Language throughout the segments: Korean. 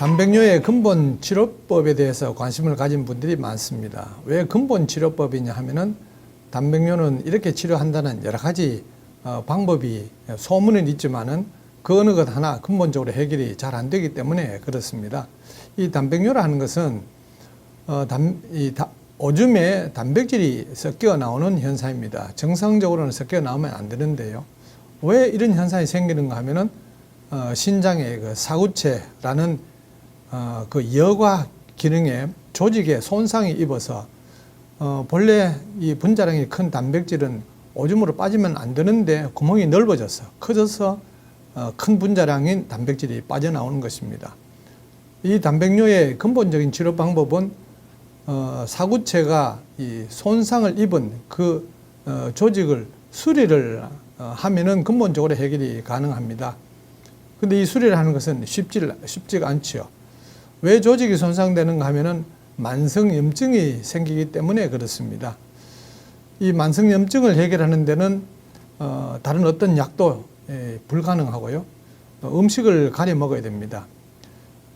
단백뇨의 근본 치료법에 대해서 관심을 가진 분들이 많습니다. 왜 근본 치료법이냐 하면은 단백뇨는 이렇게 치료한다는 여러 가지 어, 방법이 소문은 있지만은 그 어느 것 하나 근본적으로 해결이 잘 안 되기 때문에 그렇습니다. 이 단백뇨라는 것은 어, 단, 이 다, 오줌에 단백질이 섞여 나오는 현상입니다. 정상적으로는 섞여 나오면 안 되는데요. 왜 이런 현상이 생기는가 하면은 어, 신장의 그 사구체라는 어, 그 여과 기능에 조직에 손상이 입어서 어, 본래 이 분자량이 큰 단백질은 오줌으로 빠지면 안 되는데 구멍이 넓어져서 커져서 어, 큰 분자량인 단백질이 빠져나오는 것입니다. 이 단백뇨의 근본적인 치료 방법은 어, 사구체가 이 손상을 입은 그 어, 조직을 수리를 어, 하면은 근본적으로 해결이 가능합니다. 근데 이 수리를 하는 것은 쉽지, 쉽지가 않지요. 왜 조직이 손상되는가 하면은 만성염증이 생기기 때문에 그렇습니다. 이 만성염증을 해결하는 데는 어, 다른 어떤 약도 예, 불가능하고요. 어, 음식을 가려 먹어야 됩니다.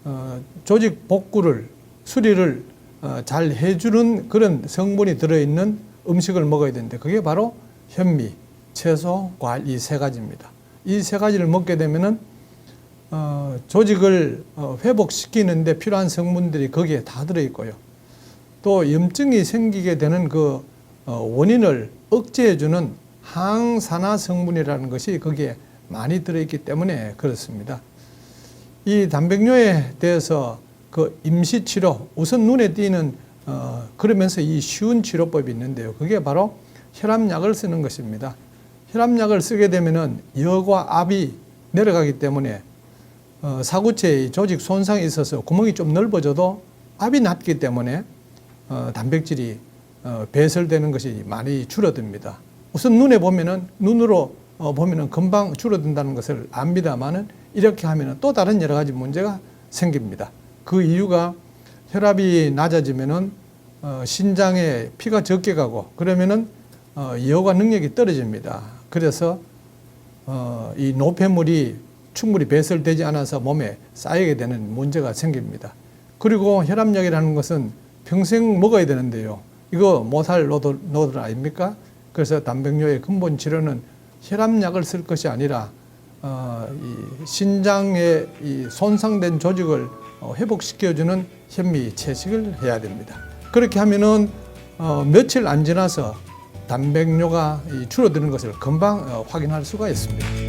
어, 조직 복구를 수리를 어, 잘 해주는 그런 성분이 들어있는 음식을 먹어야 되는데 그게 바로 현미, 채소, 과일 이 세 가지입니다. 이 세 가지를 먹게 되면은 어, 조직을 어, 회복시키는데 필요한 성분들이 거기에 다 들어있고요. 또 염증이 생기게 되는 그 어, 원인을 억제해주는 항산화 성분이라는 것이 거기에 많이 들어있기 때문에 그렇습니다. 이 단백뇨에 대해서 그 임시 치료 우선 눈에 띄는 어, 그러면서 이 쉬운 치료법이 있는데요. 그게 바로 혈압약을 쓰는 것입니다. 혈압약을 쓰게 되면은 여과 압이 내려가기 때문에 어, 사구체의 조직 손상이 있어서 구멍이 좀 넓어져도 압이 낮기 때문에 어, 단백질이 어, 배설되는 것이 많이 줄어듭니다. 우선 눈에 보면은 눈으로 어, 보면은 금방 줄어든다는 것을 압니다만은 이렇게 하면은 또 다른 여러 가지 문제가 생깁니다. 그 이유가 혈압이 낮아지면은 어, 신장에 피가 적게 가고 그러면은 어, 여과 능력이 떨어집니다. 그래서 어, 이 노폐물이 충분히 배설되지 않아서 몸에 쌓이게 되는 문제가 생깁니다. 그리고 혈압약이라는 것은 평생 먹어야 되는데요. 이거 못할 노들, 노들 아닙니까? 그래서 단백뇨의 근본 치료는 혈압약을 쓸 것이 아니라 어, 이 신장의 이 손상된 조직을 어, 회복시켜주는 현미 채식을 해야 됩니다. 그렇게 하면은 어, 며칠 안 지나서 단백뇨가 이 줄어드는 것을 금방 어, 확인할 수가 있습니다.